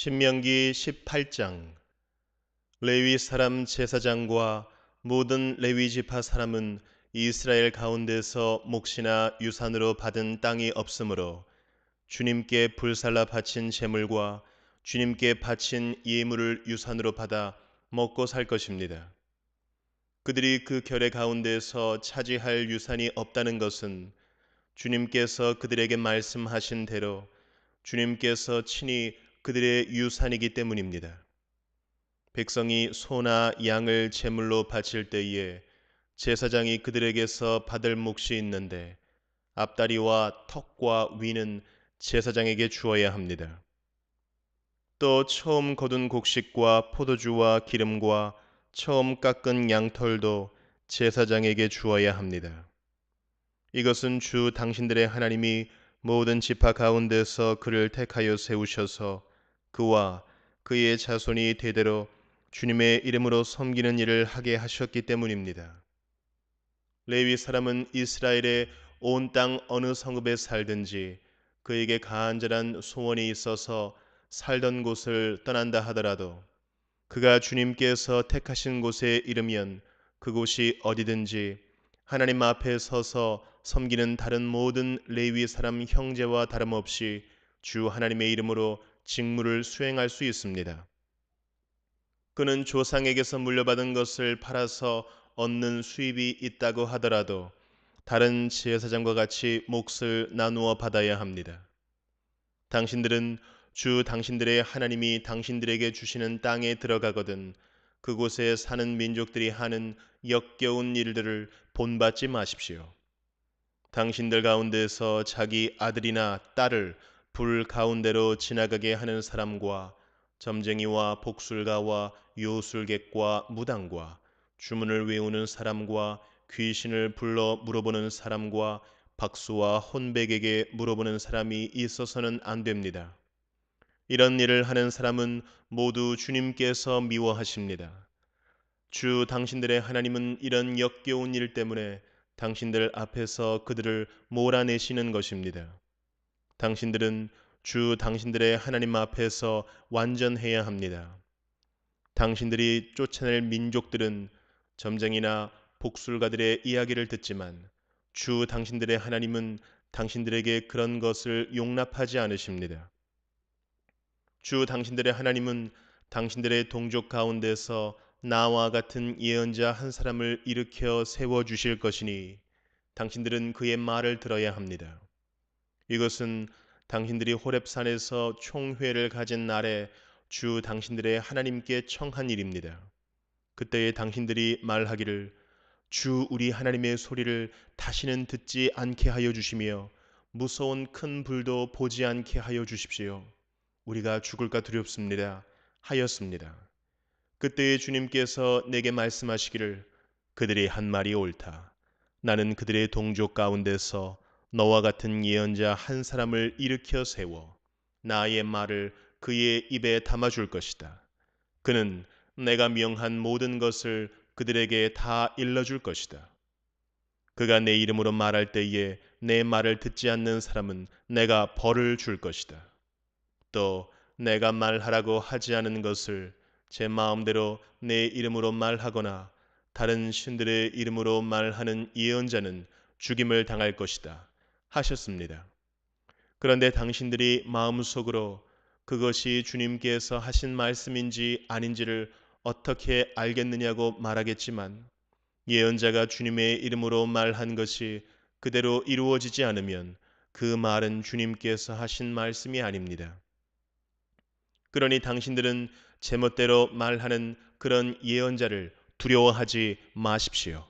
신명기 18장 레위 사람 제사장과 모든 레위 지파 사람은 이스라엘 가운데서 몫이나 유산으로 받은 땅이 없으므로 주님께 불살라 바친 제물과 주님께 바친 예물을 유산으로 받아 먹고 살 것입니다. 그들이 그 결의 가운데서 차지할 유산이 없다는 것은 주님께서 그들에게 말씀하신 대로 주님께서 친히 그들의 유산이기 때문입니다. 백성이 소나 양을 제물로 바칠 때에 제사장이 그들에게서 받을 몫이 있는데 앞다리와 턱과 위는 제사장에게 주어야 합니다. 또 처음 거둔 곡식과 포도주와 기름과 처음 깎은 양털도 제사장에게 주어야 합니다. 이것은 주 당신들의 하나님이 모든 지파 가운데서 그를 택하여 세우셔서 그와 그의 자손이 대대로 주님의 이름으로 섬기는 일을 하게 하셨기 때문입니다. 레위 사람은 이스라엘의 온 땅 어느 성읍에 살든지 그에게 간절한 소원이 있어서 살던 곳을 떠난다 하더라도 그가 주님께서 택하신 곳에 이르면 그곳이 어디든지 하나님 앞에 서서 섬기는 다른 모든 레위 사람 형제와 다름없이 주 하나님의 이름으로 직무를 수행할 수 있습니다. 그는 조상에게서 물려받은 것을 팔아서 얻는 수입이 있다고 하더라도 다른 제사장과 같이 몫을 나누어 받아야 합니다. 당신들은 주 당신들의 하나님이 당신들에게 주시는 땅에 들어가거든 그곳에 사는 민족들이 하는 역겨운 일들을 본받지 마십시오. 당신들 가운데서 자기 아들이나 딸을 불 가운데로 지나가게 하는 사람과 점쟁이와 복술가와 요술객과 무당과 주문을 외우는 사람과 귀신을 불러 물어보는 사람과 박수와 혼백에게 물어보는 사람이 있어서는 안 됩니다. 이런 일을 하는 사람은 모두 주님께서 미워하십니다. 주 당신들의 하나님은 이런 역겨운 일 때문에 당신들 앞에서 그들을 몰아내시는 것입니다. 당신들은 주 당신들의 하나님 앞에서 완전해야 합니다. 당신들이 쫓아낼 민족들은 점쟁이나 복술가들의 이야기를 듣지만 주 당신들의 하나님은 당신들에게 그런 것을 용납하지 않으십니다. 주 당신들의 하나님은 당신들의 동족 가운데서 나와 같은 예언자 한 사람을 일으켜 세워 주실 것이니 당신들은 그의 말을 들어야 합니다. 이것은 당신들이 호렙산에서 총회를 가진 날에 주 당신들의 하나님께 청한 일입니다. 그때에 당신들이 말하기를 주 우리 하나님의 소리를 다시는 듣지 않게 하여 주시며 무서운 큰 불도 보지 않게 하여 주십시오. 우리가 죽을까 두렵습니다. 하였습니다. 그때에 주님께서 내게 말씀하시기를 그들이 한 말이 옳다. 나는 그들의 동족 가운데서 너와 같은 예언자 한 사람을 일으켜 세워 나의 말을 그의 입에 담아줄 것이다. 그는 내가 명한 모든 것을 그들에게 다 일러줄 것이다. 그가 내 이름으로 말할 때에 내 말을 듣지 않는 사람은 내가 벌을 줄 것이다. 또 내가 말하라고 하지 않은 것을 제 마음대로 내 이름으로 말하거나 다른 신들의 이름으로 말하는 예언자는 죽임을 당할 것이다. 하셨습니다. 그런데 당신들이 마음속으로 그것이 주님께서 하신 말씀인지 아닌지를 어떻게 알겠느냐고 말하겠지만 예언자가 주님의 이름으로 말한 것이 그대로 이루어지지 않으면 그 말은 주님께서 하신 말씀이 아닙니다. 그러니 당신들은 제멋대로 말하는 그런 예언자를 두려워하지 마십시오.